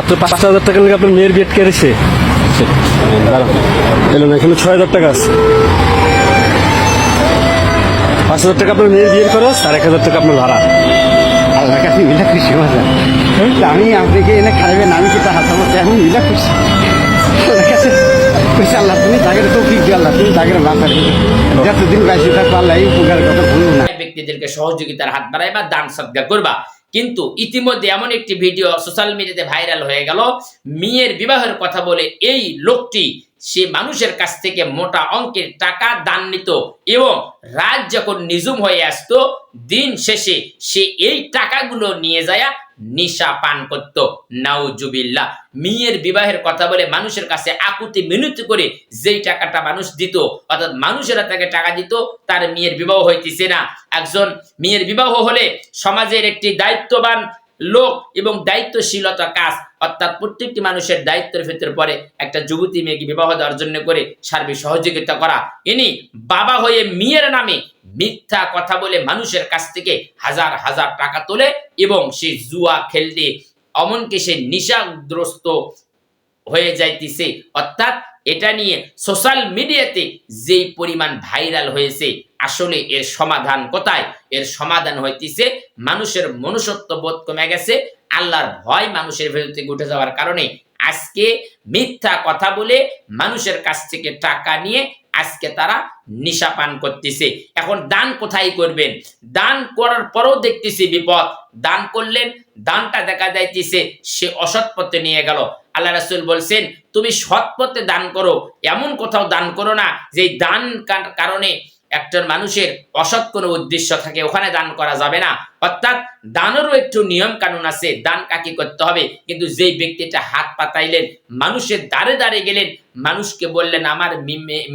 মাত্র পাঁচ হাজার টাকা নিয়ে আপনার মেয়ের বিয়ে কেড়েছে এলো না এখানে ছয় হাজার টাকা আছে। পাঁচ হাজার টাকা আপনার মেয়ের বিয়ের খরচ আর এক হাজার টাকা আপনার ভাড়া। আল্লাহর কাছে মিলা খুশি মজা আমি আপনাকে এনে খাইবেন আমি কি তা হাত আমার এখন মিলা খুশি? কাছে আল্লাহ তুমি তাকে তো কি আল্লাহ তুমি তাকে যতদিন বাইশে থাকব আল্লাহ এই উপকার কথা না। ব্যক্তিদেরকে সহযোগিতার হাত বাড়াইবা দান সদ্গা করবা। কিন্তু ইতিমধ্যে এমন একটি ভিডিও সোশ্যাল মিডিয়াতে ভাইরাল হয়ে গেল। মেয়ের বিবাহের কথা বলে এই লোকটি সে মানুষের কাছ থেকে মোটা অঙ্কের টাকা দান নিত এবং রাত যখন নিজুম হয়ে আসতো, দিন শেষে সে এই টাকাগুলো নিয়ে যায় নিশা পান করত। নাউজুবিল্লা মেয়ের বিবাহের কথা বলে মানুষের কাছে আকুতি মিনতি করে যেই টাকাটা মানুষ দিত, অর্থাৎ মানুষেরা তাকে টাকা দিত, তার মেয়ের বিবাহ হইতেছে না। একজন মেয়ের বিবাহ হলে সমাজের একটি দায়িত্ববান লোক এবং দায়িত্বশীলতা কাজ অর্থাৎ প্রত্যেকটি মানুষের দায়িত্বের ভিতরে পড়ে একটা যুবতী মেয়েকে বিবাহ দেওয়ার জন্য করে সার্বিক সহযোগিতা করা। ইনি বাবা হয়ে মেয়ের নামে মিথ্যা কথা বলে মানুষের কাছ থেকে হাজার হাজার টাকা তোলে এবং সে জুয়া খেলতে অমনকে সে নিশাগ্রস্ত হয়ে যাইতেছে। অর্থাৎ এটা নিয়ে সোশ্যাল মিডিয়াতে যেই পরিমাণ ভাইরাল হয়েছে, আসলে এর সমাধান কোথায়? এর সমাধান হইতেছে মানুষের মনুষ্যত্ব বোধ কমে গেছে, আল্লাহর ভয় মানুষের ভেতর উঠে যাওয়ার কারণে। আজকে মিথ্যা কথা বলে মানুষের কাছ থেকে টাকা নিয়ে আজকে তারা নিশা পান করতেছে। এখন দান কোথায় করবেন? দান করার পরও দেখতেছি বিপদ। দান করলেন, দানটা দেখা যাইতেছে, সে অসৎ পথে নিয়ে গেল। আল্লাহ রাসুল বলছেন, তুমি সৎপথে দান করো, এমন কোথাও দান করো না যে দান কার- কারণে একজন মানুষের অসৎ কোনো উদ্দেশ্য থাকে, ওখানে দান করা যাবে না। অর্থাৎ দানেরও একটু নিয়ম কানুন আছে, দান কাকে করতে হবে? কিন্তু যেই ব্যক্তিটা হাত পাতাইলেন, মানুষের দাঁড়ে দাঁড়ে গেলেন, মানুষকে বললেন, আমার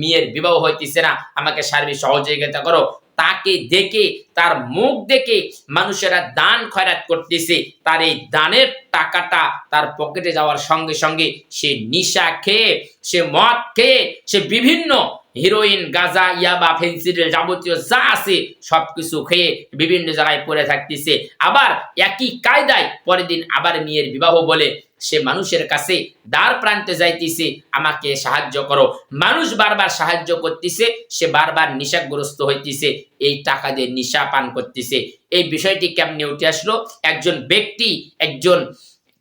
মেয়ের বিবাহ হইতেছে না, আমাকে সার্বিক সহযোগিতা করো। তাকে দেখে, তার মুখ দেখে মানুষেরা দান খয়রাত করতেছে। তার এই দানের টাকাটা তার পকেটে যাওয়ার সঙ্গে সঙ্গে সে নিশা খেয়ে, সে মদ খেয়ে, সে বিভিন্ন হিরোইন, গাঁজা, ইয়াবা, ফেন্সিডিল যাবতীয় যা আছে সবকিছু খেয়ে বিভিন্ন জায়গায় পড়ে থাকতেছে। আবার একই কায়দায় পরের দিন আবার মেয়ের বিবাহ বলে সে মানুষের কাছে দ্বার প্রান্তে যাইতেছে, আমাকে সাহায্য করো। মানুষ বারবার সাহায্য করতেছে, সে বারবার নিশাগ্রস্ত হইতেছে, এই টাকা দিয়ে নিশা পান করতেছে। এই বিষয়টি কেমনে উঠে আসলো? একজন ব্যক্তি, একজন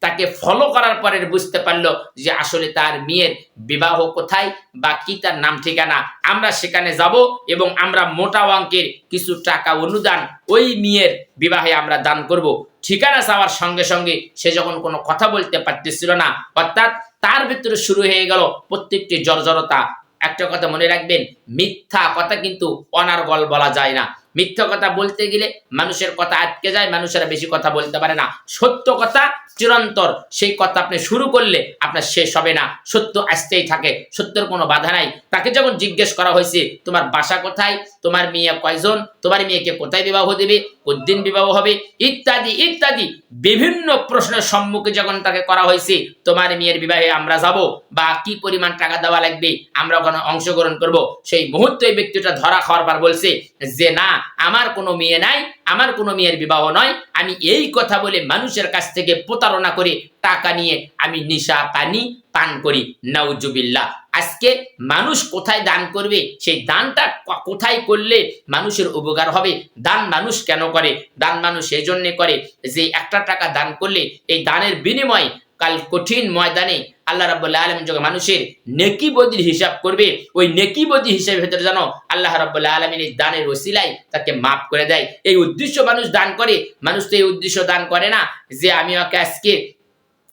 তাকে ফলো করার পরে বুঝতে পারল যে আসলে তার মেয়ের বিবাহ কোথায় বা কি তার নাম ঠিকানা। আমরা সেখানে যাব এবং আমরা মোটা অঙ্কের কিছু টাকা অনুদান ওই মেয়ের বিবাহে আমরা দান করব। ঠিকানা চাওয়ার সঙ্গে সঙ্গে সে যখন কোনো কথা বলতে পারতেছিল না, অর্থাৎ তার ভিতরে শুরু হয়ে গেল প্রত্যেকটি জর্জরতা। একটা কথা মনে রাখবেন, মিথ্যা কথা কিন্তু অনার্গল বলা যায় না। মিথ্যা কথা বলতে গেলে মানুষের কথা আটকে যায়, মানুষেরা বেশি কথা বলতে পারে না। সত্য কথা চিরন্তর সেই কথা আপনি শুরু করলে আপনার শেষ হবে না। সত্য আসতেই থাকে, সত্যের কোনো বাধা নাই। তাকে যখন জিজ্ঞেস করা হয়েছে, তোমার বাসা কোথায়? তোমার মেয়ে কয়জন? তোমার মেয়েকে কোথায় বিবাহ দেবে? কদিন বিবাহ হবে? ইত্যাদি ইত্যাদি বিভিন্ন প্রশ্নের সম্মুখে যখন তাকে করা হয়েছে, তোমার মেয়ের বিবাহে আমরা যাব বা কি পরিমাণ টাকা দেওয়া লাগবে? আমরা ওখানে অংশগ্রহণ করব। সেই মুহূর্তে ব্যক্তিটা ধরা খাওয়ার পর বলছে, যে না, আমার কোনো মেয়ে নাই, আমার কোনো মেয়ের বিবাহ নয়। আমি এই কথা বলে মানুষের কাছ থেকে প্রতারণা করে টাকা নিয়ে আমি নিশা, পানি পান করি। নাউজুবিল্লাহ। আজকে মানুষ কোথায় দান করবে? সেই দানটা কোথায় করলে মানুষের উপকার হবে? দান মানুষ কেন করে? দান মানুষ এই জন্যে করে যে একটা টাকা দান করলে এই দানের বিনিময়ে কাল কঠিন ময়দানে আল্লাহ রাব্বুল আলমিন যখন মানুষের নেকি বদির হিসাব করবে, ওই নেকি বদি হিসাবের ভেতরে জানো আল্লাহ রাব্বুল আলমিন এই দানের ওসিলায় তাকে মাফ করে দেয়। এই উদ্দেশ্য মানুষ দান করে, মানুষ তো এই উদ্দেশ্য দান করে না যে আমি ওকে আজকে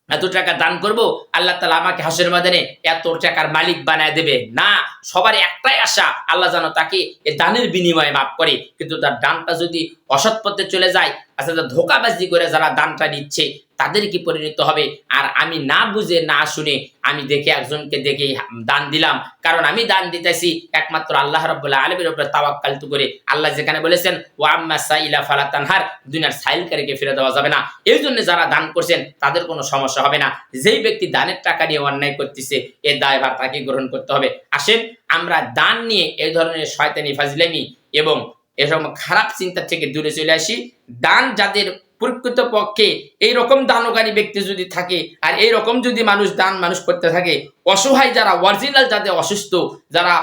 এত টাকা দান করব, আল্লাহ তালা আমাকে হাসের মাদানে এত টাকার মালিক বানায় দেবে। না, সবার একটাই আশা, আল্লাহ যেন তাকে এ দানের বিনিময়ে মাফ করে। কিন্তু তার দানটা যদি অসৎ পথে চলে যায় তার ধোকাবাজি করে যারা দানটা নিচ্ছে, তাদের কি পরিণত হবে? আর আমি না বুঝে, না শুনে আমি দেখে একজনকে দেখে দান দিলাম। কারণ আমি দান দিতেছি একমাত্র আল্লাহ রব্বুল্লাহ আলমের উপরে তাওয়াক্কালতু করে। আল্লাহ যেখানে বলেছেন ও আম্মা সাইলা ফালা তানহার দুনিয়ার সাইলকারীকে ফিরে দেওয়া যাবে না। এই জন্য যারা দান করছেন, তাদের কোনো সমস্যা হবে না। যেই ব্যক্তি দানের টাকা নিয়ে অন্যায় করতেছে, এ দায়ভার তাকে গ্রহণ করতে হবে। আসেন, আমরা দান নিয়ে এই ধরনের শয়তানি ফাজলামি এবং এরকম খারাপ চিন্তা থেকে দূরে চলে আসি। দান যাদের প্রকৃত পক্ষে এই রকম দানকারী ব্যক্তি যদি থাকে, আর এই রকম যদি মানুষ দান মানুষ করতে থাকে, অসহায় যারা অরিজিনাল যাদের অসুস্থ, যারা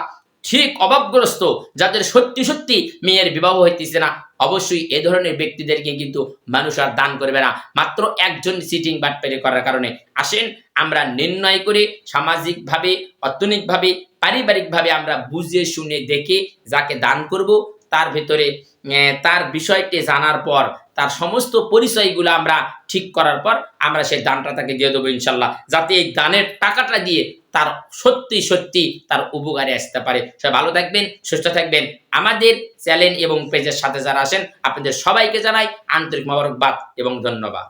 ঠিক অভাবগ্রস্ত, যাদের সত্যি সত্যি মেয়ের বিবাহ হইতেছে না, অবশ্যই এ ধরনের ব্যক্তিদেরকে কিন্তু মানুষ আর দান করবে না। মাত্র একজন সিটিং বাটপারি করার কারণে। আসেন, আমরা নির্ণয় করে, সামাজিকভাবে, অর্থনৈতিকভাবে, পারিবারিকভাবে আমরা বুঝে শুনে দেখে যাকে দান করব তার ভিতরে তার বিষয়টি জানার পর, তার সমস্ত পরিচয়গুলো আমরা ঠিক করার পর আমরা সেই দানটা তাকে দিয়ে দেবো ইনশাল্লাহ। যাতে এই দানের টাকাটা দিয়ে তার সত্যি সত্যি তার উপকারে আসতে পারে। সবাই ভালো থাকবেন, সুস্থ থাকবেন। আমাদের চ্যানেল এবং পেজের সাথে যারা আসেন আপনাদের সবাইকে জানাই আন্তরিক মোবারকবাদ এবং ধন্যবাদ।